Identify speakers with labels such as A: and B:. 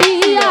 A: দিয়া